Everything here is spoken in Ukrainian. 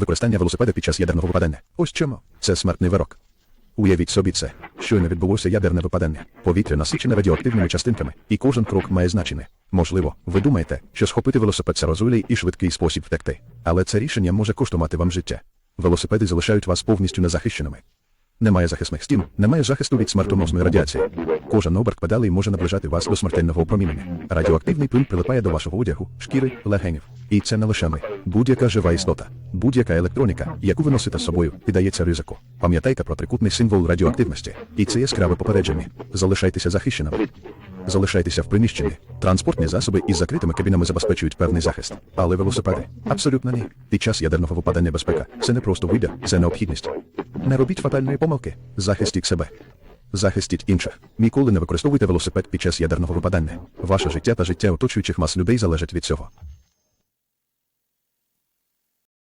Використання велосипеда під час ядерного випадання. Ось чому. Це смертний вирок. Уявіть собі це. Щойно відбулося ядерне випадання. Повітря насичене радіоактивними частинками, і кожен крок має значення. Можливо, ви думаєте, що схопити велосипед це розумний і швидкий спосіб втекти. Але це рішення може коштувати вам життя. Велосипеди залишають вас повністю незахищеними. Немає захисних стін, немає захисту від смертоносної радіації. Кожен оберт педалей може наближати вас до смертельного опромінення. Радіоактивний плин прилипає до вашого одягу, шкіри, легенів. І це не лише ми. Будь-яка жива істота, будь-яка електроніка, яку ви носите з собою, піддається ризику. Пам'ятайте про трикутний символ радіоактивності. І це яскраве попередження. Залишайтеся захищеними. Залишайтеся в приміщенні. Транспортні засоби із закритими кабінами забезпечують певний захист. Але велосипеди абсолютно ні. Під час ядерного випадання безпека це не просто вибір, це необхідність. Не робіть фатальної помилки. Захистіть себе. Захистіть інших. Ніколи не використовуйте велосипед під час ядерного випадання. Ваше життя та життя оточуючих мас людей залежать від цього.